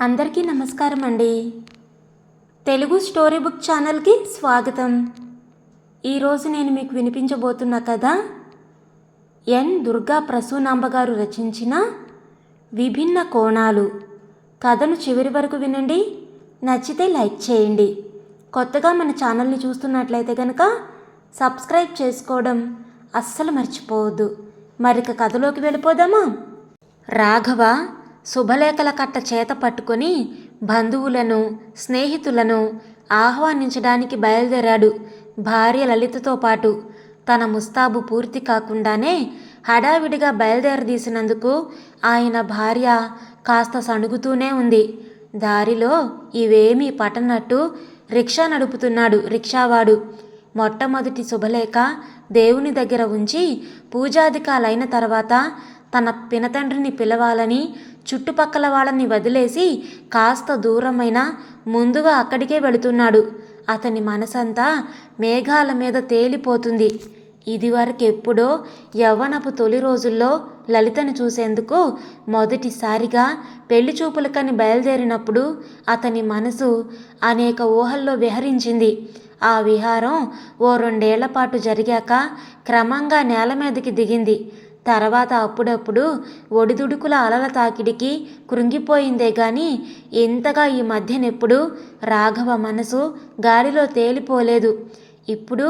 అందరికీ నమస్కారం అండి. తెలుగు స్టోరీ బుక్ ఛానల్కి స్వాగతం. ఈరోజు నేను మీకు వినిపించబోతున్న కథ ఎన్. దుర్గా ప్రసూనాంబ గారు రచించిన విభిన్న కోణాలు. కథను చివరి వరకు వినండి. నచ్చితే లైక్ చేయండి. కొత్తగా మన ఛానల్ని చూస్తున్నట్లయితే కనుక సబ్స్క్రైబ్ చేసుకోవడం అస్సలు మర్చిపోవద్దు. మరిక కథలోకి వెళ్ళిపోదామా? రాఘవ శుభలేఖల కట్ట చేత పట్టుకొని బంధువులను స్నేహితులను ఆహ్వానించడానికి బయలుదేరాడు భార్య లలితతో పాటు. తన ముస్తాబు పూర్తి కాకుండానే హడావిడిగా బయలుదేరదీసినందుకు ఆయన భార్య కాస్త సణుగుతూనే ఉంది. దారిలో ఇవేమీ పట్టనట్టు రిక్షా నడుపుతున్నాడు రిక్షావాడు. మొట్టమొదటి శుభలేఖ దేవుని దగ్గర ఉంచి పూజాధికాలైన తర్వాత తన పినతండ్రిని పిలవాలని చుట్టుపక్కల వాళ్ళని వదిలేసి కాస్త దూరమైన ముందుగా అక్కడికే వెళుతున్నాడు. అతని మనసంతా మేఘాల మీద తేలిపోతుంది. ఇదివరకెప్పుడో యవ్వనపు తొలి రోజుల్లో లలితను చూసేందుకు మొదటిసారిగా పెళ్ళి చూపులకని బయలుదేరినప్పుడు అతని మనసు అనేక ఊహల్లో విహరించింది. ఆ విహారం ఓ రెండేళ్ళ పాటు జరిగాక క్రమంగా నేల మీదకి దిగింది. తర్వాత అప్పుడప్పుడు ఒడిదుడుకుల అలల తాకిడికి కృంగిపోయిందే గాని ఇంతగా ఈ మధ్యనెప్పుడు రాఘవ మనసు గాలిలో తేలిపోలేదు. ఇప్పుడు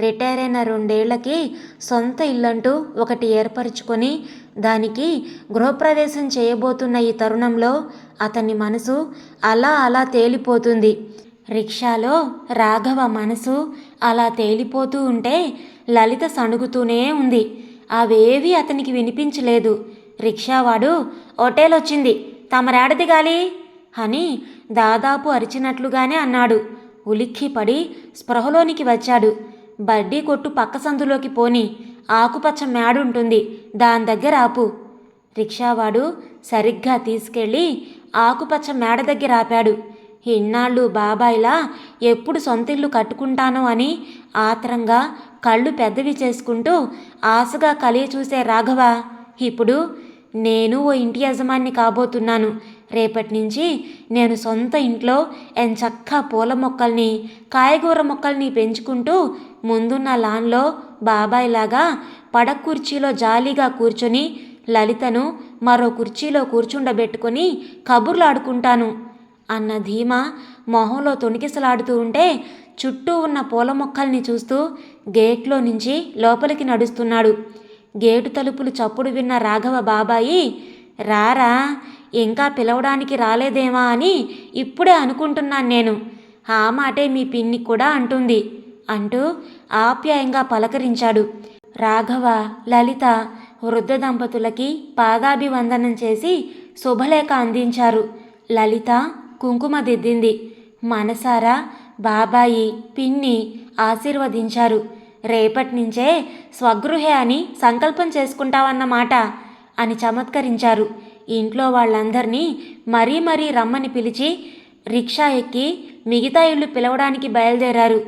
రిటైర్ అయిన రెండేళ్ళకి సొంత ఇల్లంటూ ఒకటి ఏర్పరచుకొని దానికి గృహప్రవేశం చేయబోతున్న ఈ తరుణంలో అతని మనసు అలా అలా తేలిపోతుంది. రిక్షాలో రాఘవ మనసు అలా తేలిపోతూ ఉంటే లలిత సణుగుతూనే ఉంది. అవేవీ అతనికి వినిపించలేదు. రిక్షావాడు హోటల్ వచ్చింది తమరాడది గాలి? అని దాదాపు అరిచినట్లుగానే అన్నాడు. ఉలిక్కిపడి స్పృహలోనికి వచ్చాడు. బడ్డీ కొట్టు పక్క సందులోకి పోని ఆకుపచ్చ మేడుంటుంది దాని దగ్గర ఆపు. రిక్షావాడు సరిగ్గా తీసుకెళ్ళి ఆకుపచ్చ మేడ దగ్గర ఆపాడు. ఇన్నాళ్ళు బాబాయిలా ఎప్పుడు సొంతిల్లు కట్టుకుంటానో అని ఆత్రంగా కళ్ళు పెద్దవి చేసుకుంటూ ఆశగా కలియ చూసే రాఘవ ఇప్పుడు నేను ఓ ఇంటి యజమాని కాబోతున్నాను. రేపటి నుంచి నేను సొంత ఇంట్లో ఎంచక్క పూల మొక్కల్ని కాయగూర మొక్కల్ని పెంచుకుంటూ ముందున్న లాన్లో బాబాయ్లాగా పడ కుర్చీలో జాలీగా కూర్చొని లలితను మరో కుర్చీలో కూర్చుండబెట్టుకొని కబుర్లు ఆడుకుంటాను అన్న ధీమా మొహంలో తొణికిసలాడుతూ ఉంటే చుట్టూ ఉన్న పూల మొక్కల్ని చూస్తూ గేట్లో నుంచి లోపలికి నడుస్తున్నాడు. గేటు తలుపులు చప్పుడు విన్న రాఘవ బాబాయి రారా ఇంకా పిలవడానికి రాలేదేమా అని ఇప్పుడే అనుకుంటున్నాను నేను. ఆ మాటే మీ పిన్ని కూడా అంటుంది అంటూ ఆప్యాయంగా పలకరించాడు. రాఘవ లలిత వృద్ధ దంపతులకి పాదాభివందనం చేసి శుభలేఖ అందించారు. లలిత కుంకుమ దిద్దింది. మనసారా బాబాయి పిన్ని ఆశీర్వదించారు. రేపటి నుంచే స్వగృహే అని సంకల్పం చేసుకుంటావన్నమాట అని చమత్కరించారు. ఇంట్లో వాళ్ళందరినీ మరీ మరీ రమ్మని పిలిచి రిక్షా ఎక్కి మిగతా ఇళ్ళు పిలవడానికి బయలుదేరారు.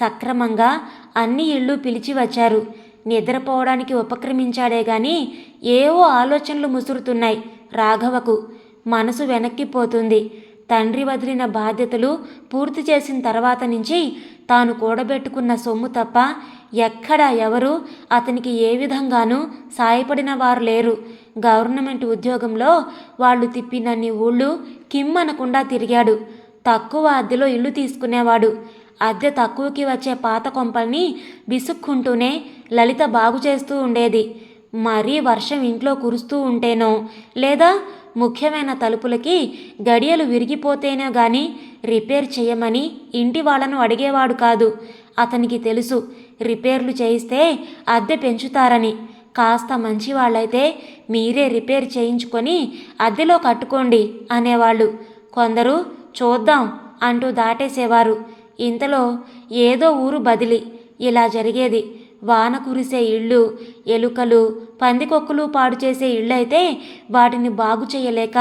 సక్రమంగా అన్ని ఇళ్ళు పిలిచి వచ్చారు. నిద్రపోవడానికి ఉపక్రమించాడే గాని ఏవో ఆలోచనలు ముసురుతున్నాయి రాఘవకు. మనసు వెనక్కిపోతుంది తండ్రి వదిలిన బాధ్యతలు పూర్తి చేసిన తర్వాత నుంచి తాను కూడబెట్టుకున్న సొమ్ము తప్ప ఎక్కడ ఎవరు అతనికి ఏ విధంగానూ సాయపడిన వారు లేరు. గవర్నమెంట్ ఉద్యోగంలో వాళ్ళు తిప్పినన్ని ఊళ్ళు కిమ్మనకుండా తిరిగాడు. తక్కువ అద్దెలో ఇల్లు తీసుకునేవాడు. అద్దె తక్కువకి వచ్చే పాత కొంపల్ని విసుక్కుంటూనే లలిత బాగు చేస్తూ ఉండేది. మరీ వర్షం ఇంట్లో కురుస్తూ ఉంటేనో లేదా ముఖ్యమైన తలుపులకి గడియలు విరిగిపోతేనే గాని రిపేర్ చేయమని ఇంటి వాళ్ళను అడిగేవాడు కాదు. అతనికి తెలుసు రిపేర్లు చేయిస్తే అద్దె పెంచుతారని. కాస్త మంచివాళ్ళైతే మీరే రిపేర్ చేయించుకొని అద్దెలో కట్టుకోండి అనేవాళ్ళు. కొందరు చూద్దాం అంటూ దాటేసేవారు. ఇంతలో ఏదో ఊరు బదిలి. ఇలా జరిగేది. వాన కురిసే ఇళ్ళు ఎలుకలు పందికొక్కులు పాడు చేసే ఇళ్ళైతే వాటిని బాగు చేయలేక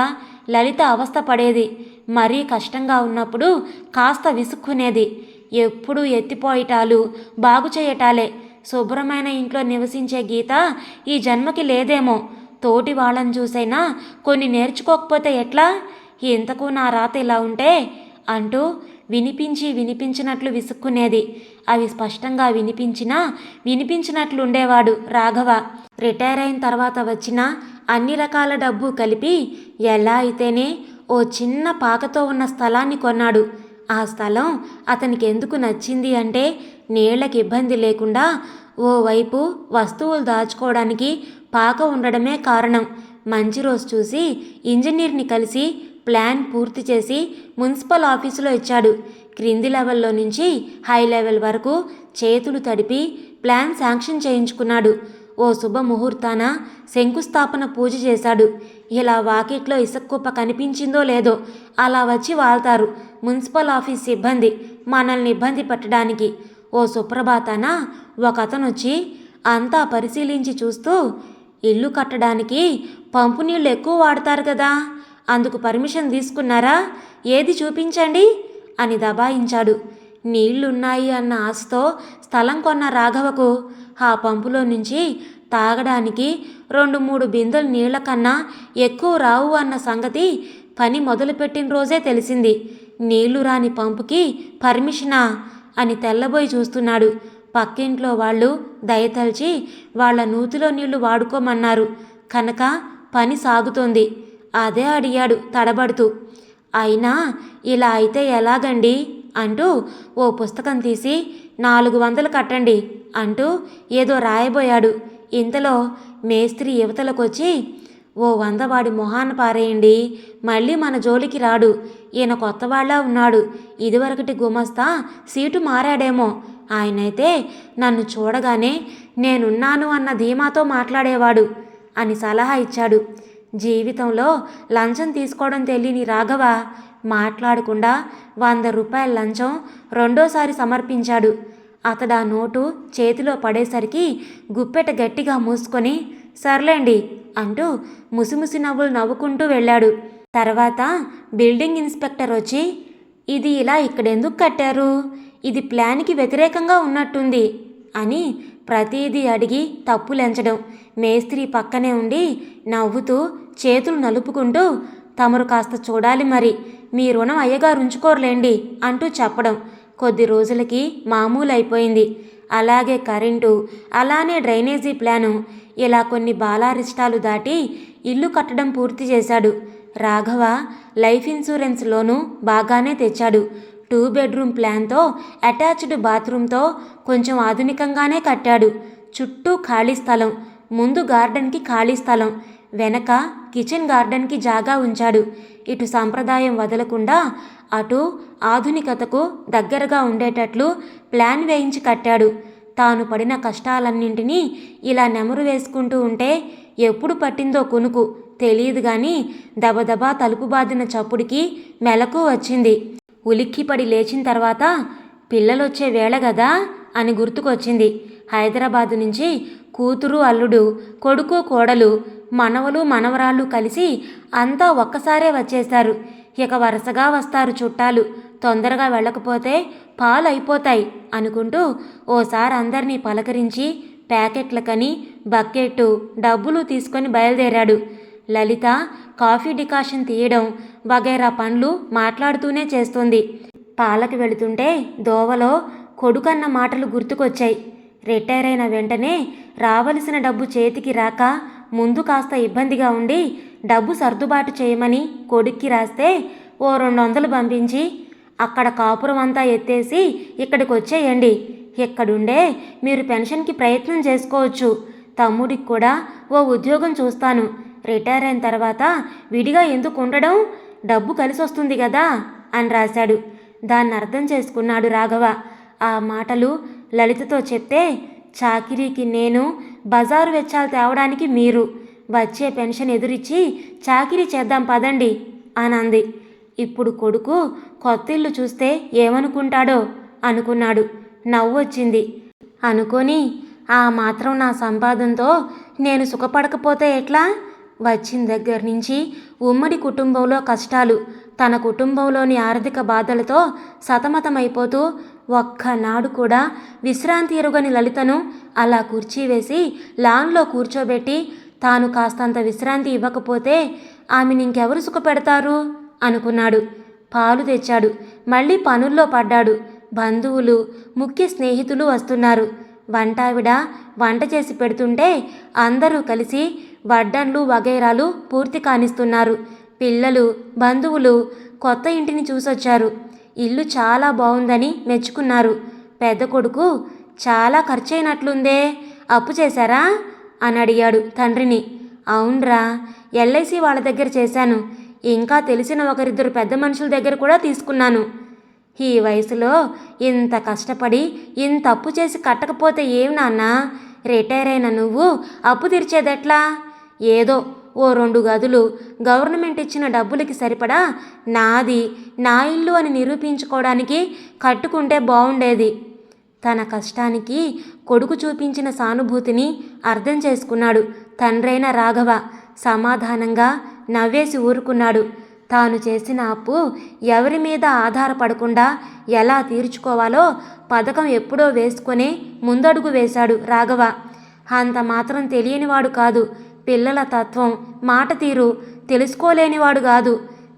లలిత అవస్థ పడేది. మరీ కష్టంగా ఉన్నప్పుడు కాస్త విసుక్కునేది. ఎప్పుడూ ఎత్తిపోయటాలు బాగు చేయటాలే శుభ్రమైన ఇంట్లో నివసించే గీత ఈ జన్మకి లేదేమో. తోటి వాళ్ళని చూసైనా కొన్ని నేర్చుకోకపోతే ఎట్లా? ఇంతకు నా రాత ఇలా ఉంటే అంటూ వినిపించి వినిపించినట్లు విసుక్కునేది. అవి స్పష్టంగా వినిపించినా వినిపించినట్లు ఉండేవాడు రాఘవ. రిటైర్ అయిన తర్వాత వచ్చిన అన్ని రకాల డబ్బు కలిపి ఎలా అయితేనే ఓ చిన్న పాకతో ఉన్న స్థలాన్ని కొన్నాడు. ఆ స్థలం అతనికి ఎందుకు నచ్చింది అంటే నీళ్ళకి ఇబ్బంది లేకుండా ఓవైపు వస్తువులు దాచుకోవడానికి పాక ఉండడమే కారణం. మంచి రోజు చూసి ఇంజనీర్ని కలిసి ప్లాన్ పూర్తి చేసి మున్సిపల్ ఆఫీసులో ఇచ్చాడు. క్రింది లెవెల్లో నుంచి హై లెవెల్ వరకు చేతులు తడిపి ప్లాన్ శాంక్షన్ చేయించుకున్నాడు. ఓ శుభముహూర్తాన శంకుస్థాపన పూజ చేశాడు. ఇలా వాకిట్లో ఇసక్కుప్ప కనిపించిందో లేదో అలా వచ్చి వాళ్తారు మున్సిపల్ ఆఫీస్ సిబ్బంది మనల్ని ఇబ్బంది పెట్టడానికి. ఓ సుప్రభాతాన ఒక అతను వచ్చి అంతా పరిశీలించి చూస్తూ ఇల్లు కట్టడానికి పంపు నీళ్ళు ఎక్కువ వాడతారు కదా? అందుకు పర్మిషన్ తీసుకున్నారా? ఏది చూపించండి? అని దబాయించాడు. నీళ్ళున్నాయి అన్న ఆశతో స్థలం కొన్న రాఘవకు ఆ పంపులో నుంచి తాగడానికి రెండు మూడు బిందెలు నీళ్ళ కన్నా ఎక్కువ రావు అన్న సంగతి పని మొదలుపెట్టిన రోజే తెలిసింది. నీళ్ళు రాని పంపుకి పర్మిషనా? అని తెల్లబోయి చూస్తున్నాడు. పక్కింట్లో వాళ్ళు దయతలిచి వాళ్ళ నూతిలో నీళ్ళు వాడుకోమన్నారు. కనుక పని సాగుతోంది. అదే అడిగాడు తడబడుతూ. అయినా ఇలా అయితే ఎలాగండి? అంటూ ఓ పుస్తకం తీసి నాలుగు వందలు కట్టండి అంటూ ఏదో రాయబోయాడు. ఇంతలో మేస్త్రి యువతలకొచ్చి ఓ వందవాడి మొహాన పారేయండి మళ్ళీ మన జోలికి రాడు. ఈయన కొత్తవాళ్ళ ఉన్నాడు. ఇదివరకటి గుమస్తా సీటు మారాడేమో. ఆయనైతే నన్ను చూడగానే నేనున్నాను అన్న ధీమాతో మాట్లాడేవాడు అని సలహా ఇచ్చాడు. జీవితంలో లంచం తీసుకోవడం తెలియని రాఘవ మాట్లాడకుండా వంద రూపాయల లంచం రెండోసారి సమర్పించాడు. అతడు ఆ నోటు చేతిలో పడేసరికి గుప్పెట గట్టిగా మూసుకొని సర్లేండి అంటూ ముసిముసి నవ్వులు నవ్వుకుంటూ వెళ్ళాడు. తర్వాత బిల్డింగ్ ఇన్స్పెక్టర్ వచ్చి ఇది ఇలా ఇక్కడెందుకు కట్టారు? ఇది ప్లాన్కి వ్యతిరేకంగా ఉన్నట్టుంది అని ప్రతిదీ అడిగి తప్పులెంచడం. మేస్త్రి పక్కనే ఉండి నవ్వుతూ చేతులు నలుపుకుంటూ తమరు కాస్త చూడాలి మరి. మీ రుణం అయ్యగారు ఉంచుకోరులేండి అంటూ చెప్పడం కొద్ది రోజులకి మామూలు అయిపోయింది అలాగే కరెంటు అలానే డ్రైనేజీ ప్లాను. ఇలా కొన్ని బాలారిష్టాలు దాటి ఇల్లు కట్టడం పూర్తి చేశాడు. రాఘవ లైఫ్ ఇన్సూరెన్స్ లోను బాగానే తెచ్చాడు. టూ బెడ్రూమ్ ప్లాన్తో అటాచ్డ్ బాత్రూమ్తో కొంచెం ఆధునికంగానే కట్టాడు. చుట్టూ ఖాళీ స్థలం ముందు గార్డెన్కి ఖాళీ స్థలం వెనక కిచెన్ గార్డెన్కి జాగా ఉంచాడు. ఇటు సాంప్రదాయం వదలకుండా అటు ఆధునికతకు దగ్గరగా ఉండేటట్లు ప్లాన్ వేయించి కట్టాడు. తాను పడిన కష్టాలన్నింటినీ ఇలా నెమరు వేసుకుంటూ ఉంటే ఎప్పుడు పట్టిందో కొనుకు తెలియదు గాని దబదబా తలుపు బాదిన చప్పుడికి మెలకు వచ్చింది. ఉలిక్కిపడి లేచిన తర్వాత పిల్లలొచ్చే వేళ గదా అని గుర్తుకొచ్చింది. హైదరాబాదు నుంచి కూతురు అల్లుడు కొడుకు కోడలు మనవలు మనవరాళ్ళు కలిసి అంతా ఒక్కసారే వచ్చేశారు ఇక వరుసగా వస్తారు చుట్టాలు. తొందరగా వెళ్ళకపోతే పాలు అయిపోతాయి అనుకుంటూ ఓసారి అందరినీ పలకరించి ప్యాకెట్లకని బకెట్టు డబ్బులు తీసుకొని బయలుదేరాడు. లలిత కాఫీ డికాషన్ తీయడం వగైరా పనులు మాట్లాడుతూనే చేస్తుంది. పాలకు వెళుతుంటే దోవలో కొడుకన్న మాటలు గుర్తుకొచ్చాయి. రిటైర్ అయిన వెంటనే రావలసిన డబ్బు చేతికి రాక ముందు కాస్త ఇబ్బందిగా ఉండి డబ్బు సర్దుబాటు చేయమని కొడుక్కి రాస్తే ఓ రెండు వందలు పంపించి అక్కడ కాపురం అంతా ఎత్తేసి ఇక్కడికి వచ్చేయండి ఇక్కడుండే మీరు పెన్షన్కి ప్రయత్నం చేసుకోవచ్చు. తమ్ముడికి కూడా ఓ ఉద్యోగం చూస్తాను. రిటైర్ అయిన తర్వాత విడిగా ఎందుకు ఉండడం? డబ్బు కలిసి వస్తుంది కదా అని రాశాడు. దాన్ని అర్థం చేసుకున్నాడు రాఘవ. ఆ మాటలు లలితతో చెప్తే చాకిరీకి నేను బజారు వెచ్చాలు తేవడానికి మీరు వచ్చే పెన్షన్ ఎదురిచ్చి చాకిరీ చేద్దాం పదండి అనంది. ఇప్పుడు కొడుకు కొత్త ఇల్లు చూస్తే ఏమనుకుంటాడో? అనుకున్నాడు. నవ్వొచ్చింది. అనుకొని ఆ మాత్రం నా సంపాదనతో నేను సుఖపడకపోతే ఎట్లా? వచ్చిన దగ్గర నుంచి ఉమ్మడి కుటుంబంలో కష్టాలు తన కుటుంబంలోని ఆర్థిక బాధలతో సతమతమైపోతూ ఒక్కనాడు కూడా విశ్రాంతి ఎరుగని లలితను అలా కుర్చీ వేసి లాన్లో కూర్చోబెట్టి తాను కాస్తంత విశ్రాంతి ఇవ్వకపోతే ఆమెను ఇంకెవరు సుఖపెడతారు? అనుకున్నాడు. పాలు తెచ్చాడు. మళ్ళీ పనుల్లో పడ్డాడు. బంధువులు ముఖ్య స్నేహితులు వస్తున్నారు. వంటావిడ వంట చేసి పెడుతుంటే అందరూ కలిసి వడ్డన్లు వగైరాలు పూర్తి కానిస్తున్నారు. పిల్లలు బంధువులు కొత్త ఇంటిని చూసొచ్చారు. ఇల్లు చాలా బాగుందని మెచ్చుకున్నారు. పెద్ద కొడుకు చాలా ఖర్చయినట్లుందే అప్పు చేశారా? అని అడిగాడు తండ్రిని. అవునరా ఎల్ఐసి వాళ్ళ దగ్గర చేశాను. ఇంకా తెలిసిన ఒకరిద్దరు పెద్ద మనుషుల దగ్గర కూడా తీసుకున్నాను. ఈ వయసులో ఇంత కష్టపడి ఇంత అప్పు చేసి కట్టకపోతే ఏం నాన్నా? రిటైర్ అయిన నువ్వు? అప్పు తీర్చేదెట్లా? ఏదో ఓ రెండు గదులు గవర్నమెంట్ ఇచ్చిన డబ్బులకి సరిపడా? నాది నా ఇల్లు అని నిరూపించుకోవడానికి కట్టుకుంటే బాగుండేది తన కష్టానికి కొడుకు చూపించిన సానుభూతిని అర్థం చేసుకున్నాడు. తండ్రైన రాఘవ సమాధానంగా నవ్వేసి ఊరుకున్నాడు. తాను చేసిన అప్పు ఎవరి మీద ఆధారపడకుండా ఎలా తీర్చుకోవాలో పథకం ఎప్పుడో వేసుకొని ముందడుగు వేశాడు రాఘవ. అంత మాత్రం తెలియనివాడు కాదు. పిల్లల తత్వం మాట తీరు తెలుసుకోలేనివాడు కాదు.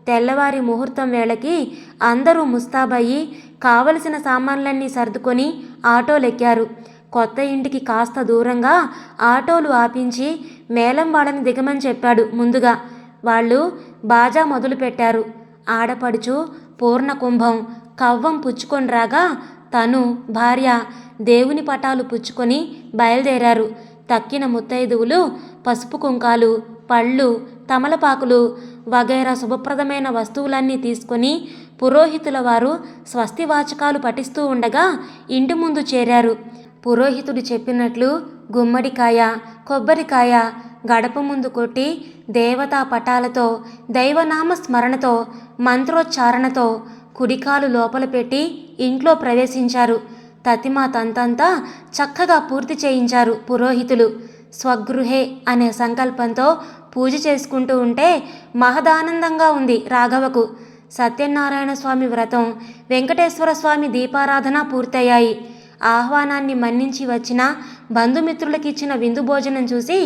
తెల్లవారి ముహూర్తం వేళకి అందరూ ముస్తాబయ్యి కావలసిన సామాన్లన్నీ సర్దుకొని ఆటోలెక్కారు. కొత్త ఇంటికి కాస్త దూరంగా ఆటోలు ఆపించి మేళం వాళ్ళని దిగమని చెప్పాడు ముందుగా. వాళ్ళు బాజా మొదలుపెట్టారు. ఆడపడుచు పూర్ణ కుంభం కవ్వం పుచ్చుకొని రాగా తను భార్య దేవుని పటాలు పుచ్చుకొని బయలుదేరారు. తక్కిన ముత్తైదువులు పసుపు కుంకాలు పళ్ళు తమలపాకులు వగైరా శుభప్రదమైన వస్తువులన్నీ తీసుకొని పురోహితుల వారు స్వస్తివాచకాలు పఠిస్తూ ఉండగా ఇంటి ముందు చేరారు. పురోహితుడు చెప్పినట్లు గుమ్మడికాయ కొబ్బరికాయ గడప ముందు కొట్టి దేవతా పటాలతో దైవనామ స్మరణతో మంత్రోచ్చారణతో కుడికాలు లోపల పెట్టి ఇంట్లో ప్రవేశించారు. తతిమా తంతంతా చక్కగా పూర్తి చేయించారు పురోహితులు. స్వగృహే అనే సంకల్పంతో పూజ చేసుకుంటూ ఉంటే మహదానందంగా ఉంది రాఘవకు. సత్యనారాయణ స్వామి వ్రతం వెంకటేశ్వర స్వామి దీపారాధన పూర్తయ్యాయి. ఆహ్వానాన్ని మన్నించి వచ్చిన బంధుమిత్రులకిచ్చిన విందు భోజనం చూసి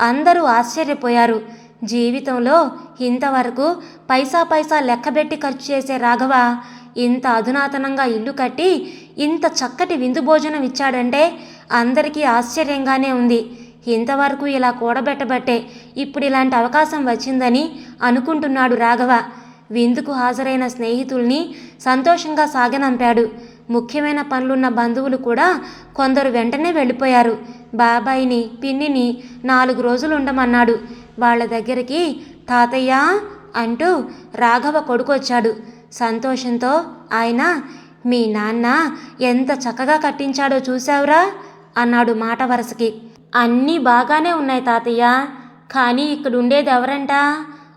అందరూ ఆశ్చర్యపోయారు. జీవితంలో ఇంతవరకు పైసా పైసా లెక్కబెట్టి ఖర్చు చేసే రాఘవ ఇంత అధునాతనంగా ఇల్లు కట్టి ఇంత చక్కటి విందు భోజనం ఇచ్చాడంటే అందరికీ ఆశ్చర్యంగానే ఉంది. ఇంతవరకు ఇలా కూడబెట్టబట్టే ఇప్పుడు ఇలాంటి అవకాశం వచ్చిందని అనుకుంటున్నాడు రాఘవ. విందుకు హాజరైన స్నేహితుల్ని సంతోషంగా సాగనంపాడు. ముఖ్యమైన పనులున్న బంధువులు కూడా కొందరు వెంటనే వెళ్ళిపోయారు. బాబాయిని పిన్నిని నాలుగు రోజులు ఉండమన్నాడు. వాళ్ళ దగ్గరికి తాతయ్య అంటూ రాఘవ కొడుకొచ్చాడు. సంతోషంతో ఆయన మీ నాన్న ఎంత చక్కగా కట్టించాడో చూశావురా అన్నాడు మాట వరసకి. అన్నీ బాగానే ఉన్నాయి తాతయ్య కానీ ఇక్కడ ఉండేది ఎవరంట?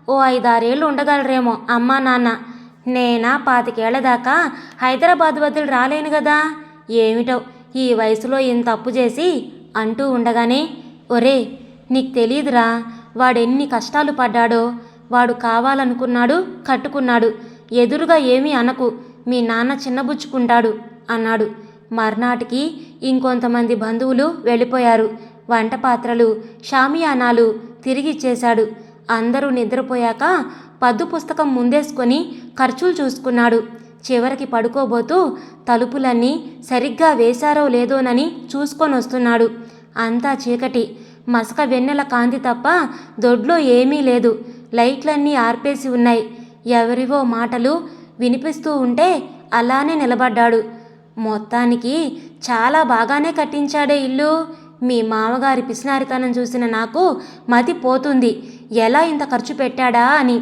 ఓ ఐదారేళ్ళు ఉండగలరేమో అమ్మా నాన్న. నేనా పాతికేళ్ళ దాకా హైదరాబాద్ వదిలి రాలేను కదా ఏమిటో ఈ వయసులో ఇంత తప్పు చేసి? అంటూ ఉండగానే ఒరే నీకు తెలియదురా వాడెన్ని కష్టాలు పడ్డాడో వాడు కావాలనుకున్నాడు కట్టుకున్నాడు. ఎదురుగా ఏమీ అనకు మీ నాన్న చిన్నబుచ్చుకుంటాడు అన్నాడు. మర్నాటికి ఇంకొంతమంది బంధువులు వెళ్ళిపోయారు. వంట పాత్రలు షామియానాలు తిరిగిచ్చేశాడు అందరూ నిద్రపోయాక పద్దు పుస్తకం ముందేసుకొని ఖర్చులు చూసుకున్నాడు. చివరికి పడుకోబోతూ తలుపులన్నీ సరిగ్గా వేశారో లేదోనని చూసుకొని వస్తున్నాడు అంతా చీకటి. మసక వెన్నెల కాంతి తప్ప దొడ్లో ఏమీ లేదు. లైట్లన్నీ ఆర్పేసి ఉన్నాయి. ఎవరివో మాటలు వినిపిస్తూ ఉంటే అలానే నిలబడ్డాడు. మొత్తానికి చాలా బాగానే కట్టించాడే ఇల్లు. మీ మామగారి పిసినారితనం చూసిన నాకు మతి పోతుంది. ఎలా ఇంత ఖర్చు పెట్టాడా అని.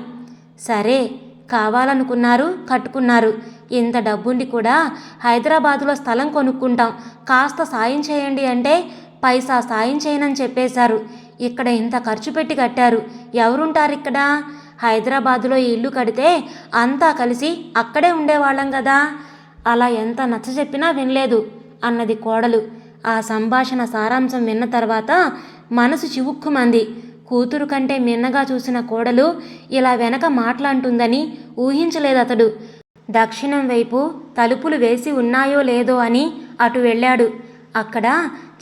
సరే కావాలనుకున్నారు కట్టుకున్నారు. ఇంత డబ్బుండి కూడా హైదరాబాదులో స్థలం కొనుక్కుంటాం. కాస్త సాయం చేయండి అంటే పైసా సాయం చేయనని చెప్పేశారు. ఇక్కడ ఇంత ఖర్చు పెట్టి కట్టారు. ఎవరుంటారు ఇక్కడ? హైదరాబాదులో ఇల్లు కడితే అంతా కలిసి అక్కడే ఉండేవాళ్ళం కదా. అలా ఎంత నచ్చ చెప్పినా వినలేదు అన్నది కోడలు. ఆ సంభాషణ సారాంశం విన్న తర్వాత మనసు చివుక్కుమంది. కూతురు కంటే మిన్నగా చూసిన కోడలు ఇలా వెనక మాట్లాంటుందని ఊహించలేదు అతడు దక్షిణం వైపు తలుపులు వేసి ఉన్నాయో లేదో అని అటు వెళ్ళాడు. అక్కడ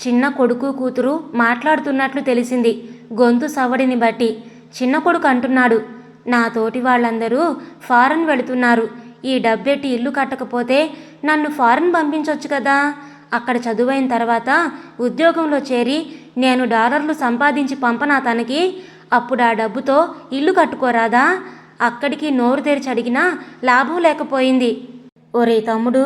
చిన్న కొడుకు కూతురు మాట్లాడుతున్నట్లు తెలిసింది. గొంతు సవడిని బట్టి. చిన్న కొడుకు అంటున్నాడు. నా తోటి వాళ్ళందరూ ఫారెన్ వెళుతున్నారు. ఈ డబ్బెట్టి ఇల్లు కట్టకపోతే నన్ను ఫారెన్ పంపించవచ్చు కదా? అక్కడ చదువైన తర్వాత ఉద్యోగంలో చేరి నేను డాలర్లు సంపాదించి పంపనా తనకి? అప్పుడు ఆ డబ్బుతో ఇల్లు కట్టుకోరాదా? అక్కడికి నోరు తెరిచి అడిగినా లాభం లేకపోయింది. ఒరే తమ్ముడు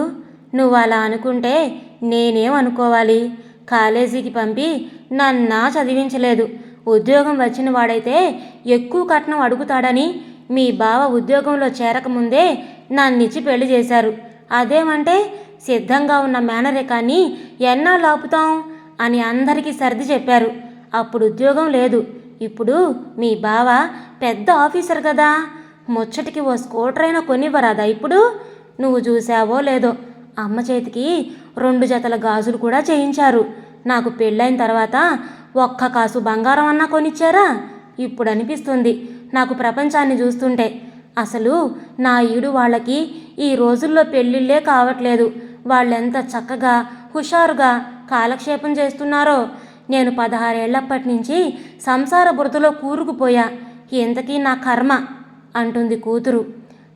నువ్వు అలా అనుకుంటే నేనేం అనుకోవాలి? కాలేజీకి పంపి నన్నా చదివించలేదు. ఉద్యోగం వచ్చిన వాడైతే ఎక్కువ కట్నం అడుగుతాడని మీ బావ ఉద్యోగంలో చేరకముందే నన్నిచ్చి పెళ్ళి చేశారు. అదేమంటే సిద్ధంగా ఉన్న మేనరికాన్ని ఎన్నాళ్ళు ఆపుతాం అని అందరికీ సర్ది చెప్పారు. అప్పుడు ఉద్యోగం లేదు. ఇప్పుడు మీ బావ పెద్ద ఆఫీసర్ కదా. ముచ్చటికి ఓ స్కూటర్ అయినా కొనివ్వరాదా ఇప్పుడు? నువ్వు చూసావో లేదో? అమ్మ చేతికి రెండు జతల గాజులు కూడా చేయించారు. నాకు పెళ్ళైన తర్వాత ఒక్క కాసు బంగారం అన్నా కొనిచ్చారా? ఇప్పుడు అనిపిస్తుంది. నాకు ప్రపంచాన్ని చూస్తుంటే. అసలు నా ఈడు వాళ్ళకి ఈ రోజుల్లో పెళ్ళిళ్ళే కావట్లేదు. వాళ్ళెంత చక్కగా హుషారుగా కాలక్షేపం చేస్తున్నారో. నేను పదహారేళ్ళప్పటి నుంచి సంసార బురదలో కూరుకుపోయా. ఇంతకీ నా కర్మ? అంటుంది కూతురు.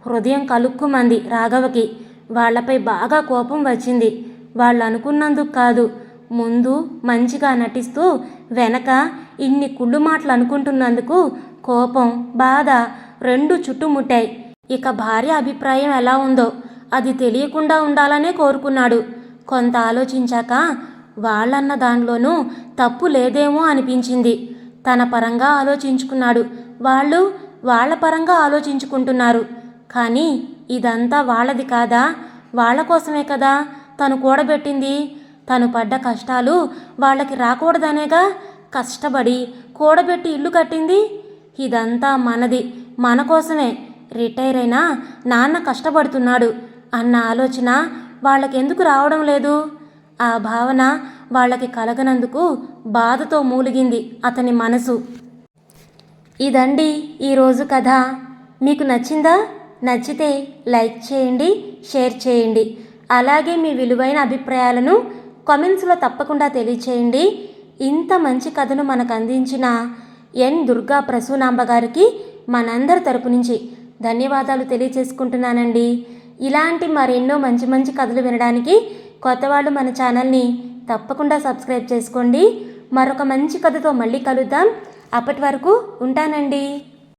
హృదయం కలుక్కుమంది రాఘవకి. వాళ్ళపై బాగా కోపం వచ్చింది. వాళ్ళు అనుకున్నందుకు కాదు. ముందు మంచిగా నటిస్తూ వెనక ఇన్ని కుళ్ళు మాటలు అనుకుంటున్నందుకు కోపం బాధ రెండు చుట్టుముట్టాయి. ఇక భార్య అభిప్రాయం ఎలా ఉందో అది తెలియకుండా ఉండాలనే కోరుకున్నాడు. కొంత ఆలోచించాక వాళ్ళన్న దానిలోనూ తప్పు లేదేమో అనిపించింది. తన పరంగా ఆలోచించుకున్నాడు. వాళ్ళు వాళ్ళ పరంగా ఆలోచించుకుంటున్నారు. కానీ ఇదంతా వాళ్ళది కాదా? వాళ్ళ కోసమే కదా? తను కూడబెట్టింది. తను పడ్డ కష్టాలు వాళ్ళకి రాకూడదనేగా కష్టపడి కూడబెట్టి ఇల్లు కట్టింది. ఇదంతా మనది మన కోసమే. రిటైర్ అయినా నాన్న కష్టపడుతున్నాడు అన్న ఆలోచన వాళ్ళకెందుకు రావడం లేదు? ఆ భావన వాళ్ళకి కలగనందుకు బాధతో మూలిగింది అతని మనసు. ఇదండి ఈరోజు కథ. మీకు నచ్చిందా? నచ్చితే లైక్ చేయండి షేర్ చేయండి. అలాగే మీ విలువైన అభిప్రాయాలను కామెంట్స్లో తప్పకుండా తెలియచేయండి. ఇంత మంచి కథను మనకు అందించిన ఎన్ దుర్గా ప్రసూనాంబ గారికి మనందరి తరపు నుంచి ధన్యవాదాలు తెలియచేసుకుంటున్నానండి. ఇలాంటి మరెన్నో మంచి మంచి కథలు వినడానికి కొత్త వాళ్ళు మన ఛానల్ని తప్పకుండా సబ్స్క్రైబ్ చేసుకోండి. మరొక మంచి కథతో మళ్ళీ కలుద్దాం. అప్పటి వరకు ఉంటానండి.